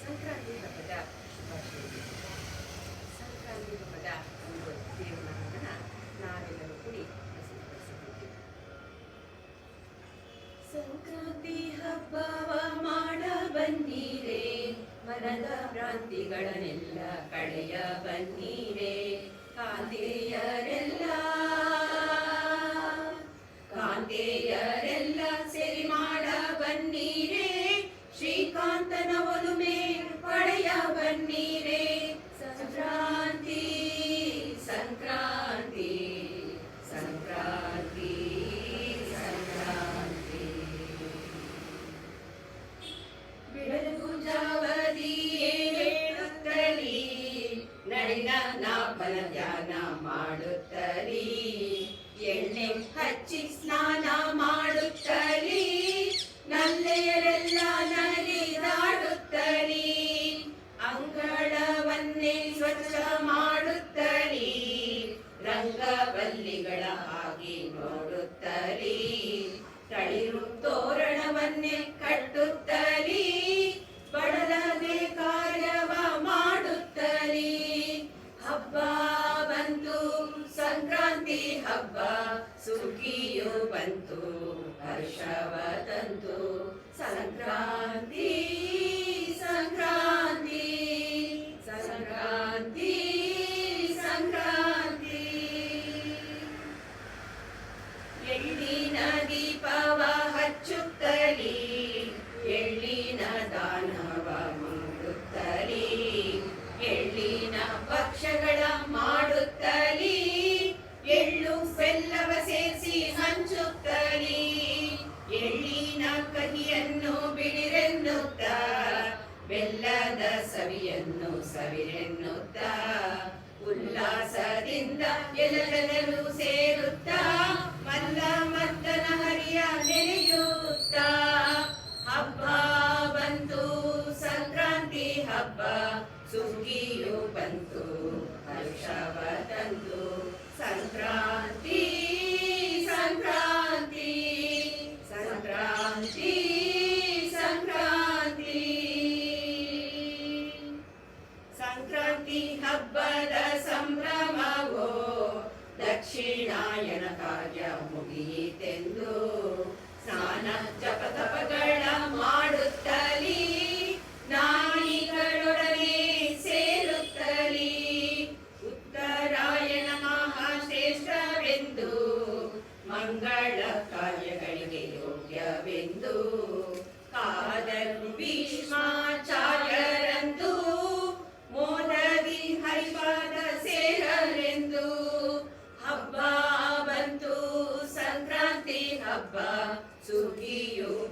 ಸಂಕ್ರಾಂತಿ ಹಬ್ಬದ ಶುಭಾಶಯ ಸಂಕ್ರಾಂತಿ ಹಬ್ಬದ ಒಂದು ನಾವೆಲ್ಲರೂ ಕೂಡಿ ಪ್ರಸಿದ್ಧಪಡಿಸಬೇಕು ಸಂಕ್ರಾಂತಿ ಹಬ್ಬವ ಮಾಡ ಬನ್ನೀರೇ ಮನದ ಭ್ರಾಂತಿಗಳನ್ನೆಲ್ಲ ಕಳೆಯ ಬನ್ನೀರೇ ಕಾಂತೆಯರೆಲ್ಲ ನಾಪನ ಧ್ಯಾನ ಮಾಡುತ್ತರಿ. ಎಣ್ಣೆ ಹಚ್ಚಿ ಸ್ನಾನ ಮಾಡುತ್ತರಿ. ನಲ್ಲೆಯರೆಲ್ಲ ನಲಿದಾಡುತ್ತಲಿ ಅಂಗಳವನ್ನೇ ಸ್ವಚ್ಛ ಮಾಡುತ್ತರಿ. ರಂಗವಲ್ಲಿಗಳ ಹಾಗೆ ನೋಡುತ್ತರಿ. ತಳಿರು ತೋರಣವನ್ನೇ ಕಟ್ಟುತ್ತಲಿ ಹಬ್ಬ ಸುಗ್ಗಿಯು ಬಂತು ಹರ್ಷವ ತಂತು ಸಂಕ್ರಾಂತಿ ಸವಿಯನ್ನು ಸವಿರೆನ್ನುತ್ತ, ಉಲ್ಲಾಸದಿಂದ ಎಲ್ಲ ಸೇರುತ್ತ, ಮಲ್ಲ ಮದ್ದನ ಹರಿಯ ನೆನೆಯುತ್ತ. ಹಬ್ಬ ಬಂತು, ಸಂಕ್ರಾಂತಿ ಹಬ್ಬ, ಸುಗ್ಗಿಯು ಬಂತು, ಹರ್ಷವ ಸಂಕ್ರಾಂತಿ ಸಂಕ್ರಾಂತಿ. ದಕ್ಷಿಣಾಯನ ಕಾರ್ಯ ಮುಗಿಯಿತೆಂದು ಸ್ನಾನ ಜಪತಪಗಳ ಮಾಡುತ್ತಲೀ ನಾಯಿಗಳೊಡನೆ ಸೇರುತ್ತಲಿ. ಉತ್ತರಾಯಣ ಮಹಾಶ್ರೇಷ್ಠವೆಂದು ಮಂಗಳ ಕಾರ್ಯಗಳಿಗೆ ಯೋಗ್ಯವೆಂದು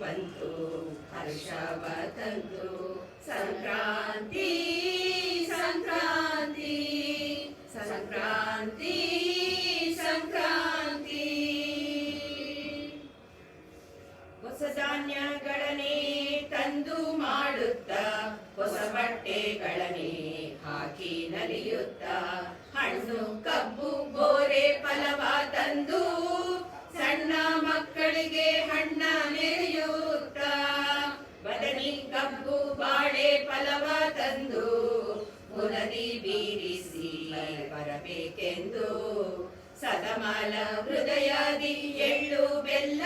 ಬಂತು ಹರ್ಷ ಬಂತು ಸಂಕ್ರಾಂತಿ ಸಂಕ್ರಾಂತಿ ಸಂಕ್ರಾಂತಿ ಸಂಕ್ರಾಂತಿ. ಹೊಸ ಧಾನ್ಯಗಳನ್ನೇ ತಂದು ಮಾಡುತ್ತ, ಹೊಸ ಬಟ್ಟೆಗಳನ್ನೇ ಹಾಕಿ ನಲಿಯುತ್ತ, ಹಣ್ಣು ಕಬ್ಬು ಮುನದಿ ಬೀರಿಸಿ ಬರಬೇಕೆಂದು ಸದಮಲ ಹೃದಯದಿ ಎಳ್ಳು ಬೆಲ್ಲ,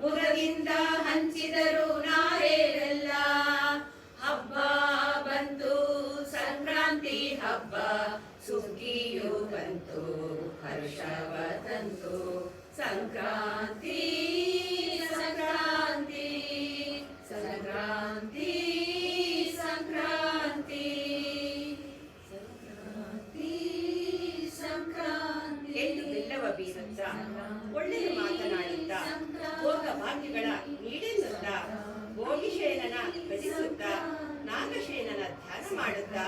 ಮುರದಿಂದ ಹಂಚಿದರು ನಾರೇರೆಲ್ಲ. ಹಬ್ಬ ಬಂತು, ಸಂಕ್ರಾಂತಿ ಹಬ್ಬ, ಸುಗ್ಗಿಯು ಬಂತು, ಹರ್ಷವ ತಂತು, ಸಂಕ್ರಾಂತಿ ಭಾಗ್ಯಗಳ ನೀಡೆನ್ನುತ್ತ ಭೋಗಿಶೇನನ ಭಜಿಸುತ್ತ ನಾಗಶೇನನ ಧ್ಯಾನ ಮಾಡುತ್ತಾ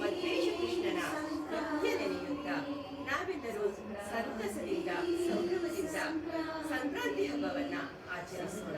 ಮಧ್ವೇಶ ಕೃಷ್ಣನ ನಿತ್ಯ ನೆನೆಯುತ್ತ. ನಾವೆಲ್ಲರೂ ಸಂತಸದಿಂದ, ಸಂಭ್ರಮದಿಂದ ಸಂಕ್ರಾಂತಿ ಹಬ್ಬವನ್ನ ಆಚರಿಸೋಣ.